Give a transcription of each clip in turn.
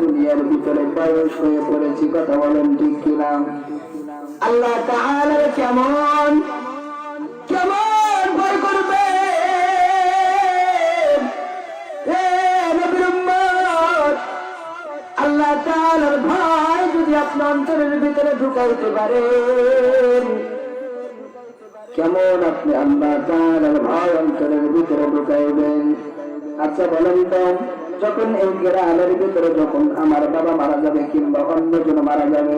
দুনিয়ার ভিতরে বয়স হয়ে পড়েছি, কথা বলেন ঠিক কিনা? আল্লাহ তাহলে কেমন? কেমন ভয় করবে? আল্লাহ তাআলার ভয় যদি আপনার অন্তরের ভিতরে ঢুকাইতে পারেন। কেমন আপনি আল্লাহ তাআলার ভয় অন্তরের ভিতরে ঢুকাইবেন? আচ্ছা বলেন তো। যখন এই গ্রামের ভিতরে যখন আমার বাবা মারা যাবে কিংবা অন্য জন মারা যাবে,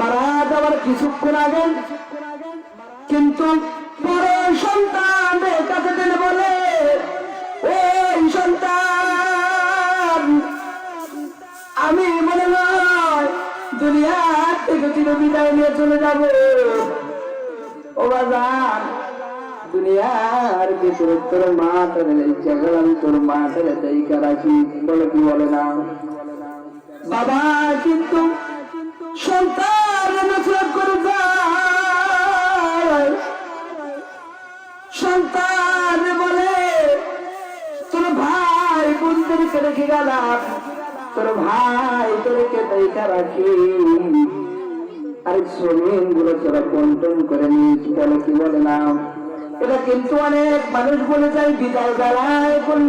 মারা যাওয়ার কিছুক্ষণ আগে, কিন্তু তোর রাখি বলে কি বলে না? বাবা কিন্তু সন্তান নফরত করে যায়। সন্তান বলে, তোর ভাই বোনদেরকে রেখে গেলাম? তোর ভাই তোরকে দেখা রাখি আর শ্রমিকগুলো তোরা বন্টন করে নিস, বলে কি বলে না? এটা কিন্তু অনেক মানুষ বলে যায়, বিদায় বেলায় কোন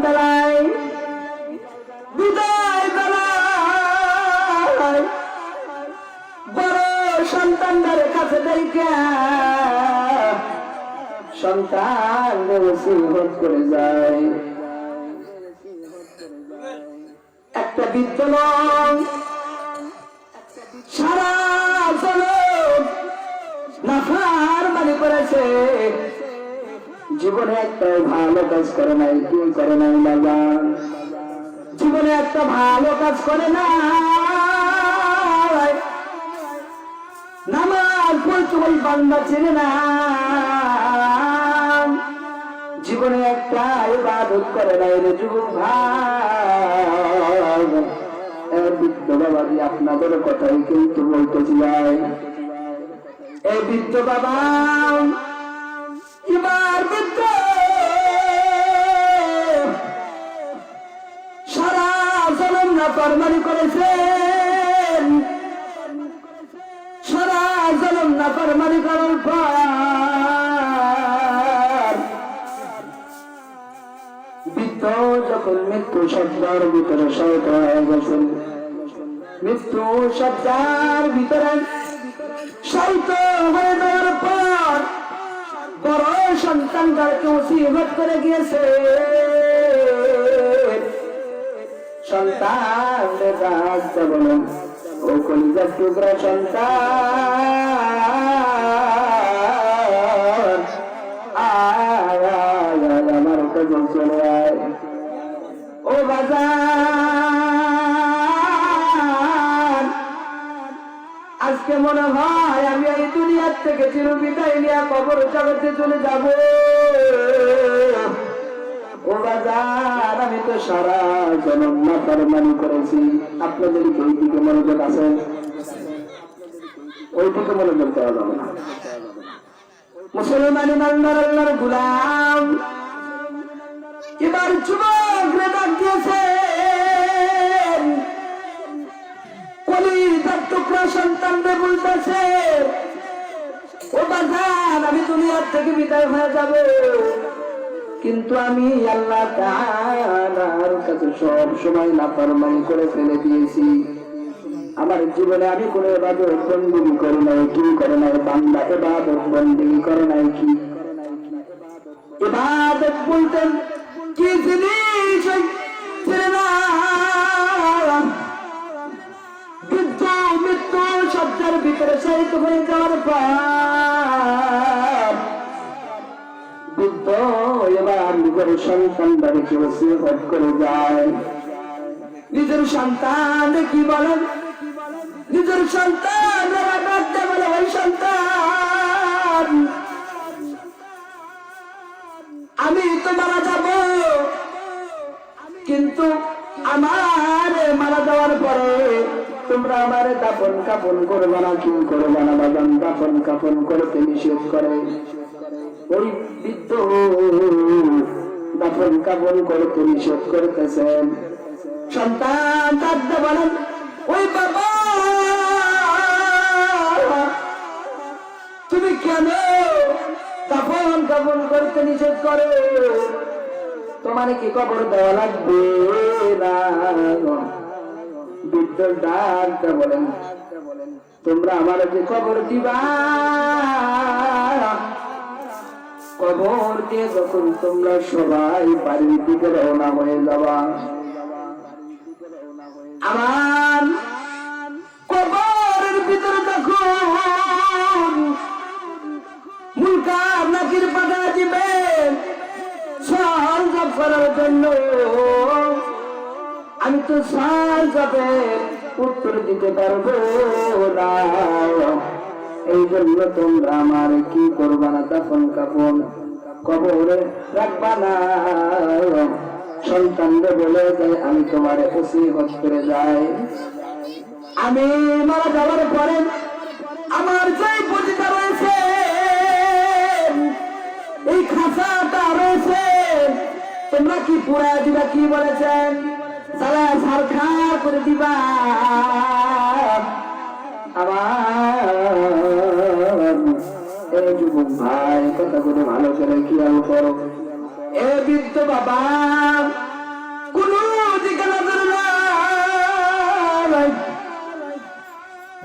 বিদায় বড় সন্তান করে যায়। একটা বিদ্যালয় সারা নাফার মানে করেছে। জীবনে একটা ভালো কাজ করে নাই, কি করে নাই বাবা? জীবনে একটা ভালো কাজ করে না নামাজ পড়তে বান্দা চেনে না। জীবনে একটা ইবাদত করে নাই রে যুবক ভাই। বৃদ্ধ বাবাজি, আপনাদের কথাই কিন্তু বলতেছি ভাই এই বৃদ্ধ বাবা বৃদ্ধ। যখন মৃত্যু শব্দের ভিতরে শয়ত হয়ে গেছেন, মৃত্যু শব্দের ভিতরে শৈত হয়ে যাওয়ার পর বড় সন্তানদেরকে করে গিয়েছে। সন্তান ও কলিজার টুকরা সন্তান। আমার কাছে চলে আয়। ও বাজার, আজকে মনে হয় থেকে চির বিদায় নিয়ে কবর জগতে চলে যাব। ও বাজার, আমি তো সারা জনম মাতার মানি করেছি। আপনাদের দিকে মনোযোগ আছে? ওই দিকে মনোযোগ দেওয়া যাবে না। আল্লাহর গুলাম। এবার যুবক রে ডাক দিয়েছেন। কলিজার টুকরা সন্তানরে বলতেছে আমি দুনিয়ার থেকে বিদায় হয়ে যাব। কিন্তু আমি আল্লাহ সব সময় করে ফেলে দিয়েছি। আমার জীবনে আমি কোনো এবাদত বন্দিগি করি নাই, কি করে নাই? বান্দা এবাদত বন্দিগি করে নাই কি? এবাদত বলতেন কি জিনিস বৃদ্ধ, মৃত্যু শব্দের ভিতরে শহীদ হয়ে যাওয়ার পর বৃদ্ধ এবার নিজের সন্তানদেরকে ওসিয়ত করে যায়। নিজের সন্তান কি বলেন নিজের সন্তান বলে, ওই সন্তান, আমি তো মারা যাব। কিন্তু আমার মারা যাওয়ার পরে তোমরা আমার দাপন কাপন করবে না, কি করবে না বাগান দাপন কাপন করতে নিষেধ করে। বৃদ্ধ দাপন কাপন করতে নিষেধ করতেছেন। সন্তান কাঁদতে বলেন, ওই বাবা, তুমি কেন দাফন কাপন করতে নিষেধ করো? তোমার কি কবর দেওয়া লাগবে না? বিদ্যুৎ ডাকতে বলেন, তোমরা আমার যে কবর দিবা কবর দিয়ে যখন তোমরা সবাই বাড়ির দিকে রওনা হয়ে যাবা। আমার কবরের ভিতরে দেখুন মুলকার নাকির পাতা দিবেন সাল জপ জন্য আমি তো সাল জপে উত্তর দিতে পারব না। এই জন্য তোমরা আমার কি করবা না? দাফন কাপন কবরে রাখবা না। সন্তানদের বলে যায় আমি তোমার ওসিহত করে যাই। আমি মারা যাওয়ার পরে আমার যে পতিতা রয়েছে, এই খাঁচাটা রয়েছে, তোমরা কি পুরা দিবা, কি বলেছেন? সারা সরকার করে দিবা। আমার ভাই কথা করে ভালো করে খেয়াল করো এ বৃদ্ধ বাবা কোন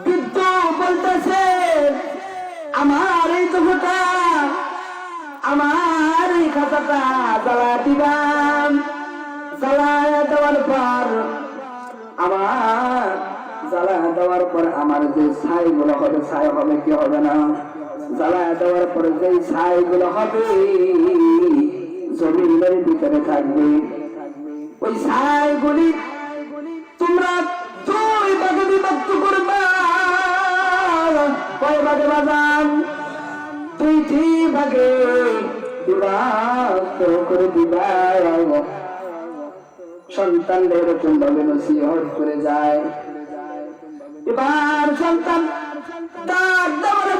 বৃদ্ধ বলতেছে আমার এই তোফটা আমার এই খাতাটা জ্বালা দিবাম জ্বালায় দেওয়ার পর, আমার জ্বালা দেওয়ার পর আমার যে ছাই গুলো হবে, ছাই হবে কি হবে না? জ্বালা দেওয়ার পরে যে ছাই গুলো হবে, জমিনের ভিতরে থাকবে। ওই ছাই গুলি তোমরা দুই ভাগে বিভক্ত কয় ভাগে বাজান? দুইটি ভাগে বিভক্ত করে এরকম ভাবে নসিহত করে যায়। এবার সন্তান ডাক দেবারে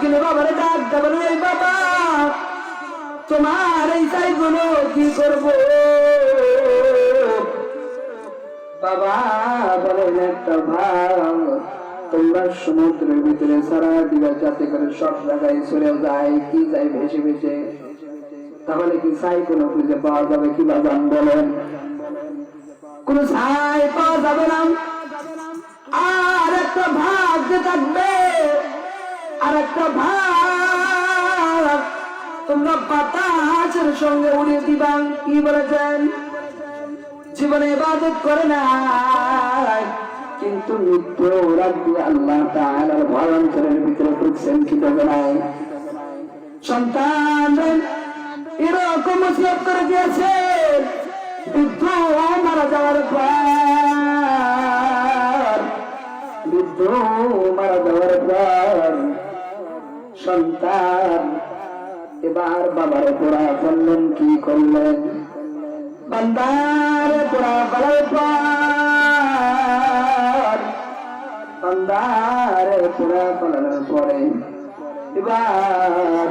দুঃখিনে বাবারে ডাক এই বাবা। তোমার এই কি করব? বাবা বলেন একটা তোমরা সমুদ্রের ভিতরে সারা দিবা যাতে করে সব জায়গায় যায়, কি যায় ভেসে ভেসে? তাহলে কি সাই কোনো খুঁজে পাওয়া যাবে কি বাজান বলেন? কোন সাই পাওয়া যাবে না। আর একটা ভাগ থাকবে তোমরা বাতাসের সঙ্গে উড়িয়ে দিবা। কি বলেছেন? জীবনে কিন্তু নাই। সন্তান এরকম ওসিয়ত করে দিয়েছে, বৃদ্ধ মারা যাওয়ার পর, বৃদ্ধ মারা যাওয়ার সন্তান। এবার বাবার পোড়া করলেন, কি করলেন? বান্দারে পোড়া করার পর বান্দারে পোড়া করার পরে এবার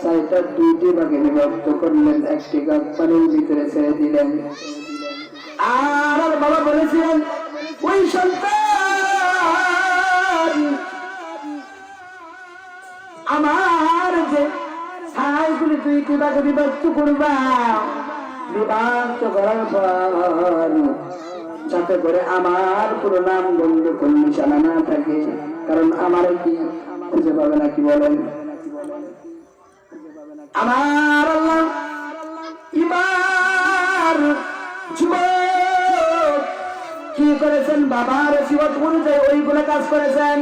সাইটার দুইটি ভাগে বিভক্ত করলেন, একটি গাছ পানির ভিতরে ছেড়ে দিলেন। আর বাবা বলেছিলেন, ওই সন্তান আমার যে ছাইগুলি দুইটি ভাগে বিভক্ত করবা, বিভক্ত করার পর যাতে করে আমার পুরো নাম গন্ধ কোন নিশানা না থাকে। কারণ আমার কি খুঁজে পাবে না, কি বলেন? আমার এবার যুবক। কি করেছেন? বাবার শিবত অনুযায়ী ওইগুলো কাজ করেছেন।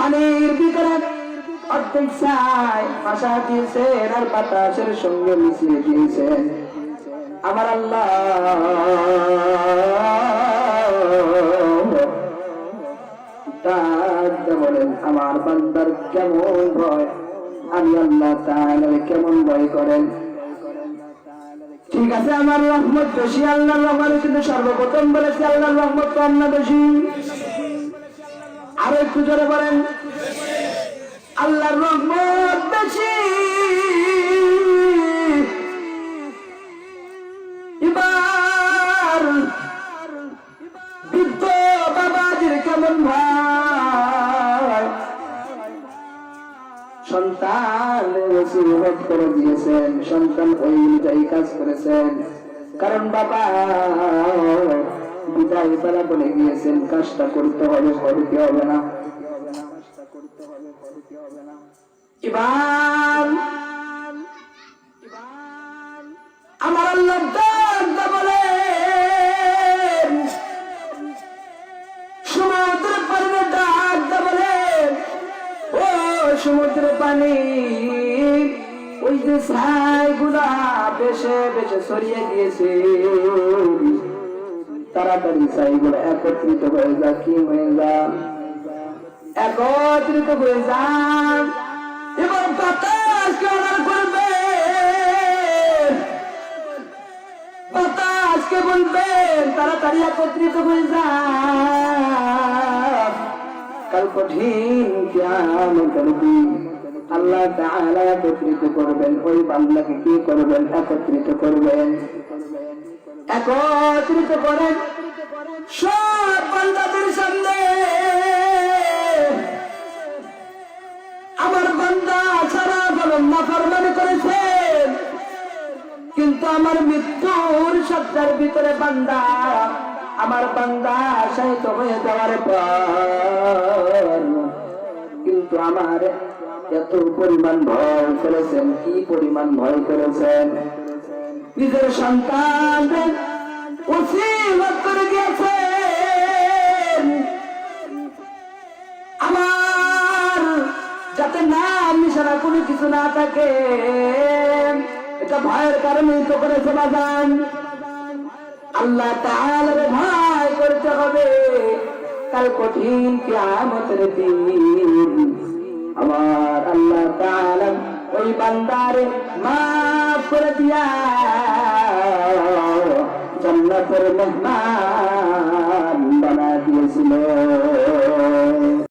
পানির ভিতরে অর্ধেক চাই ভাষা দিয়েছেন আর বাতাসের সঙ্গে মিশিয়ে দিয়েছেন আমার আল্লাহ। বলেন, আমার বান্দার কেমন ভয়? আমি আল্লাহ তাআলার কেমন ভয় করেন? ঠিক আছে, আমার রহমত বেশি, আল্লাহর রহমত কিন্তু সর্বপ্রথম বলেছি, আল্লাহর রহমত কম না বেশি। আরও একটু জোরে বলেন। আল্লাহর রহমত বেশি। এবার বৃদ্ধ বাবাজির কেমন ভাই? সন্তান করে দিয়েছেন। সন্তান ওই অনুযায়ী কাজ করেছেন। কারণ বাবা বিদায় তারা বলে গিয়েছেন কাজটা করতে হবে করতে হবে না। এবার আমার আল্লাহ ডাক দিয়ে বলেন সমুদ্র পানিতে ডাক দিয়ে বলেন ও সমুদ্র পানি, ওই যে ছাই গুলা বেশে বেশে সরিয়ে দিয়েছে। তাড়াতাড়ি ছাই গুলা একত্রিত হয়ে যা কি হয়ে যা একত্রিত হয়ে যান এবার বাতাসকে অর্ডার করবে বাতাসকে বলবেন তাড়াতাড়ি একত্রিত হয়ে যান কাল কঠিন কিয়ামতের দিন, আল্লাহ তাআলা একত্রিত করবেন, ওই বান্দাকে কি করবেন? একত্রিত করবেন। একত্রিত করেন সব বান্দাদের সামনে। আমার বান্দা সারা গরম নাফরমানি করেছেন। কিন্তু আমার মৃত্যুর সত্তার ভিতরে বান্দা, আমার বান্দা শাহিত হয়ে যাওয়ার পর কিন্তু আমার এত পরিমাণ ভয় করেছেন, কি পরিমাণ ভয় করেছেন? নিজের সন্তানদের ওসিলত করে গিয়েছেন আমার যাতে নাম নিশানা কোনো কিছু না থাকে, এটা ভয়ের কারণে তো করেছে বাজান আল্লাহ তাআলার ভয় করতে হবে কাল কঠিন কিয়ামতের দিন। আমার আল্লাহ তাআলা ওই বান্দারে মাফ করে দিয়া। জন্নাতের মেহমান